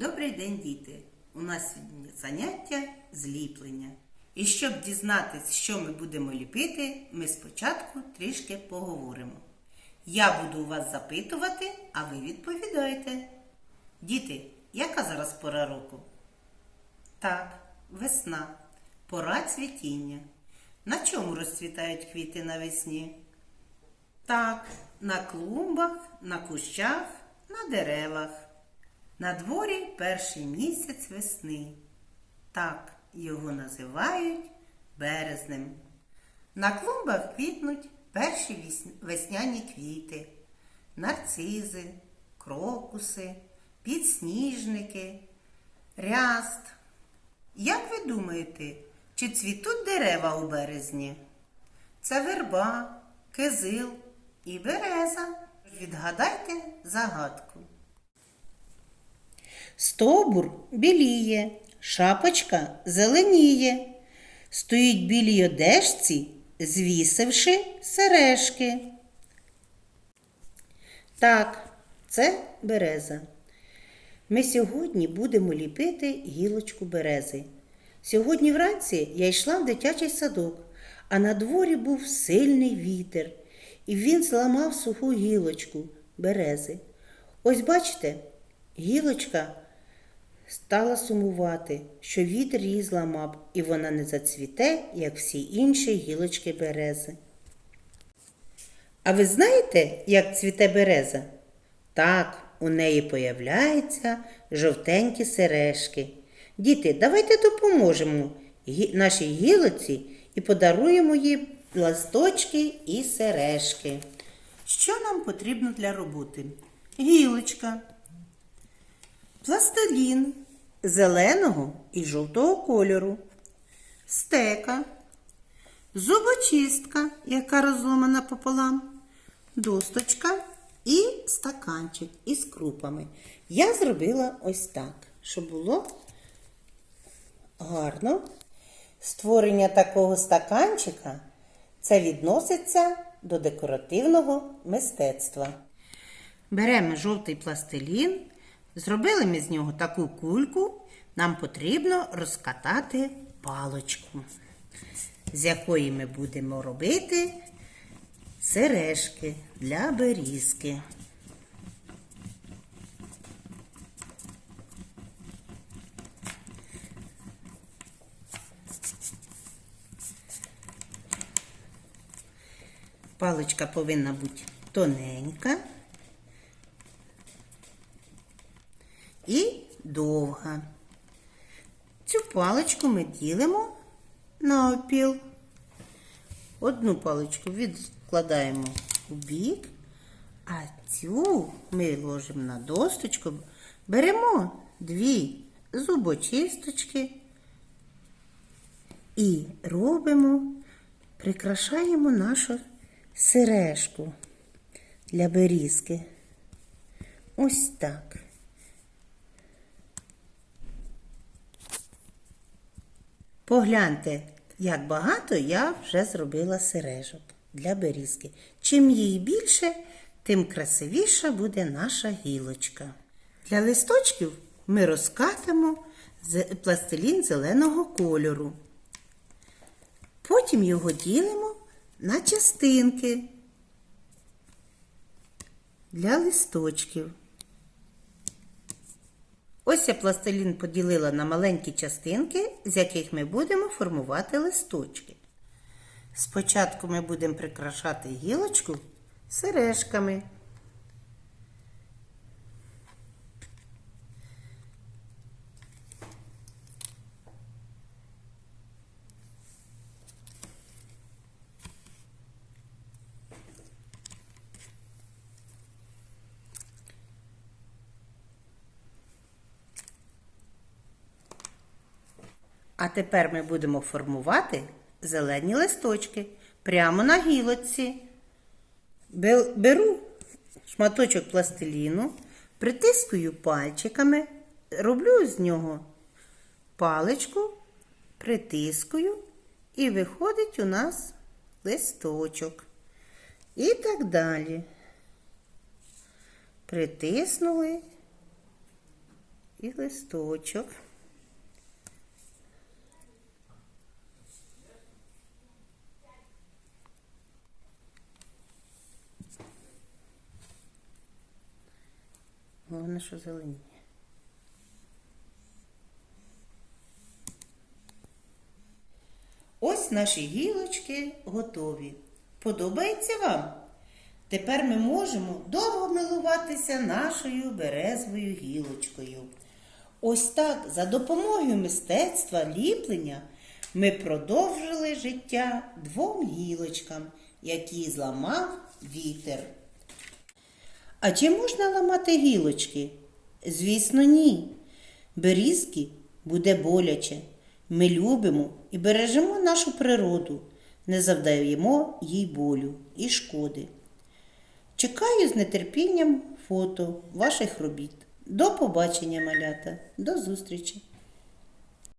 Добрий день, діти! У нас сьогодні заняття зліплення. І щоб дізнатися, що ми будемо ліпити, ми спочатку трішки поговоримо. Я буду у вас запитувати, а ви відповідаєте. Діти, яка зараз пора року? Так, весна, пора цвітіння. На чому розцвітають квіти навесні? Так, на клумбах, на кущах, на деревах. На дворі перший місяць весни. Так його називають березнем. На клумбах квітнуть перші весняні квіти, нарцизи, крокуси, підсніжники, ряст. Як ви думаєте, чи цвітуть дерева у березні? Це верба, кизил і береза. Відгадайте загадку. Стовбур біліє, шапочка зеленіє. Стоїть білій одежці, звісивши сережки. Так, це береза. Ми сьогодні будемо ліпити гілочку берези. Сьогодні вранці я йшла в дитячий садок, а на дворі був сильний вітер, і він зламав суху гілочку берези. Ось бачите, гілочка стала сумувати, що вітер її зламав, і вона не зацвіте, як всі інші гілочки берези. А ви знаєте, як цвіте береза? Так, у неї появляються жовтенькі сережки. Діти, давайте допоможемо нашій гілоці і подаруємо їй ласточки і сережки. Що нам потрібно для роботи? Гілочка, пластилін зеленого і жовтого кольору, стека, зубочистка, яка розломана пополам, досточка і стаканчик із крупами. Я зробила ось так, щоб було гарно. Створення такого стаканчика це відноситься до декоративного мистецтва. Беремо жовтий пластилін, зробили ми з нього таку кульку. Нам потрібно розкатати палочку, з якої ми будемо робити сережки для берізки. Паличка повинна бути тоненька і довга. Цю паличку ми ділимо на опіл. Одну паличку відкладаємо у бік, а цю ми ложимо на досточку, беремо дві зубочисточки і робимо, прикрашаємо нашу сережку для берізки. Ось так. Погляньте, як багато я вже зробила сережок для берізки. Чим її більше, тим красивіша буде наша гілочка. Для листочків ми розкатимо пластилін зеленого кольору. Потім його ділимо на частинки для листочків. Ось я пластилін поділила на маленькі частинки, з яких ми будемо формувати листочки. Спочатку ми будемо прикрашати гілочку сережками. А тепер ми будемо формувати зелені листочки прямо на гілочці. Беру шматочок пластиліну, притискую пальчиками, роблю з нього паличку, притискую, і виходить у нас листочок. І так далі. Притиснули і листочок. Головне, що зеленіє. Ось наші гілочки готові. Подобається вам? Тепер ми можемо довго милуватися нашою березовою гілочкою. Ось так, за допомогою мистецтва ліплення, ми продовжили життя двом гілочкам, які зламав вітер. А чи можна ламати гілочки? Звісно, ні. Берізки буде боляче. Ми любимо і бережемо нашу природу, не завдаємо їй болю і шкоди. Чекаю з нетерпінням фото ваших робіт. До побачення, малята, до зустрічі!